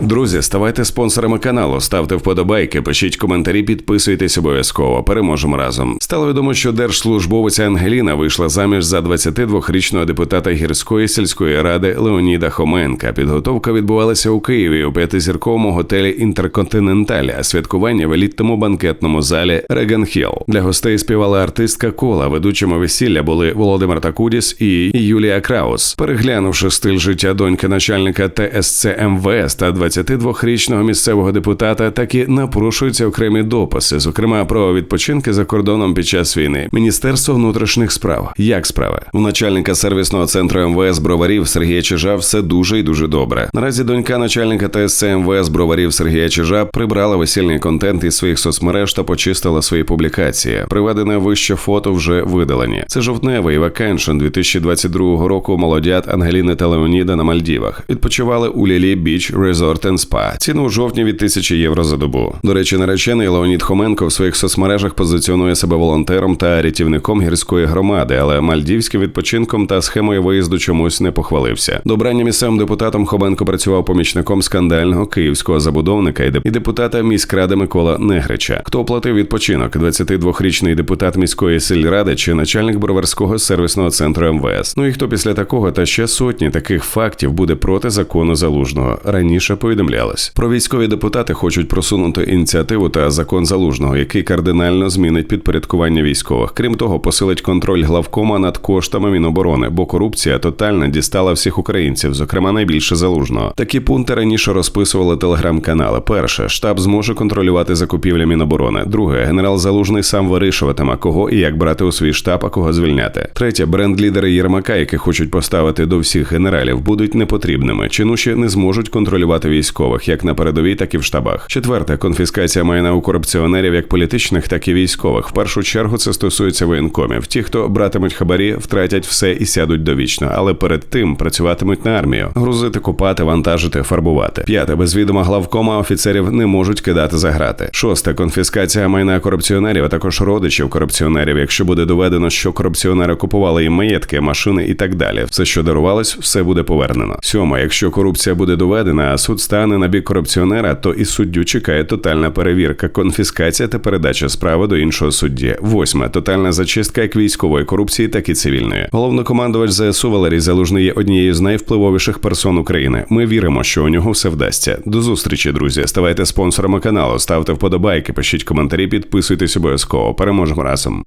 Друзі, ставайте спонсорами каналу, ставте вподобайки, пишіть коментарі, підписуйтесь обов'язково. Переможемо разом. Стало відомо, що держслужбовиця Ангеліна вийшла заміж за 22-річного депутата гірської сільської ради Леоніда Хоменка. Підготовка відбувалася у Києві у п'ятизірковому готелі Інтерконтиненталь, а святкування в елітному банкетному залі Реган Хілл. Для гостей співала артистка кола. Ведучими весілля були Володимир Такудіс і Юлія Краус. Переглянувши стиль життя доньки начальника ТСЦ МВС та 22-річного місцевого депутата, таки напрошуються окремі дописи, зокрема про відпочинки за кордоном під час війни. Міністерство внутрішніх справ. Як справи? У начальника сервісного центру МВС Броварів Сергія Чижа все дуже і дуже добре. Наразі донька начальника ТСЦ МВС Броварів Сергія Чижа прибрала весільний контент із своїх соцмереж та почистила свої публікації. Приведене вище фото вже видалені. Це жовтневий вакеншн 2022 року. Молодят Ангеліни та Леоніда на Мальдівах відпочивали у Лілі Біч Resort and Spa. Ціну у жовтні від 1000 євро за добу. До речі, наречений Леонід Хоменко в своїх соцмережах позиціонує себе волонтером та рятівником гірської громади, але мальдівським відпочинком та схемою виїзду чомусь не похвалився. До обрання місцевим депутатом Хоменко працював помічником скандального київського забудовника і депутата міськради Микола Негрича. Хто оплатив відпочинок? 22-річний депутат міської сільради чи начальник броварського сервісного центру МВС. Ну і хто після такого та ще сотні таких фактів буде проти закону залужного. Раніше повідомлялось. Про військові депутати хочуть просунути ініціативу та закон залужного, який кардинально змінить підпорядкування військових. Крім того, посилить контроль главкома над коштами Міноборони, бо корупція тотально дістала всіх українців, зокрема найбільше залужного. Такі пункти раніше розписували телеграм-канали. Перше, штаб зможе контролювати закупівлі Міноборони. Друге, генерал Залужний сам вирішуватиме, кого і як брати у свій штаб, а кого звільняти. Третє, бренд-лідери Єрмака, які хочуть поставити до всіх генералів, будуть непотрібними. Чинуші не зможуть контролювати військових, як на передовій, так і в штабах. Четверте, конфіскація майна у корупціонерів, як політичних, так і військових. В першу чергу це стосується воєнкомів. Ті, хто братимуть хабарі, втратять все і сядуть довічно, але перед тим працюватимуть на армію, грузити, купати, вантажити, фарбувати. П'яте, без відома главкома офіцерів не можуть кидати за грати. Шосте конфіскація майна корупціонерів, а також родичів корупціонерів. Якщо буде доведено, що корупціонери купували їм маєтки, машини і так далі. Все, що дарувалось, все буде повернено. Сьоме, якщо корупція буде доведена, а суд стане на бік корупціонера, то і суддю чекає тотальна перевірка, конфіскація та передача справи до іншого судді. Восьме тотальна зачистка як військової корупції, так і цивільної. Головнокомандувач ЗСУ Валерій Залужний є однією з найвпливовіших персон України. Ми віримо, що у нього все вдасться. До зустрічі, друзі. Ставайте спонсорами каналу, ставте вподобайки, пишіть коментарі, підписуйтесь обов'язково. Переможемо разом.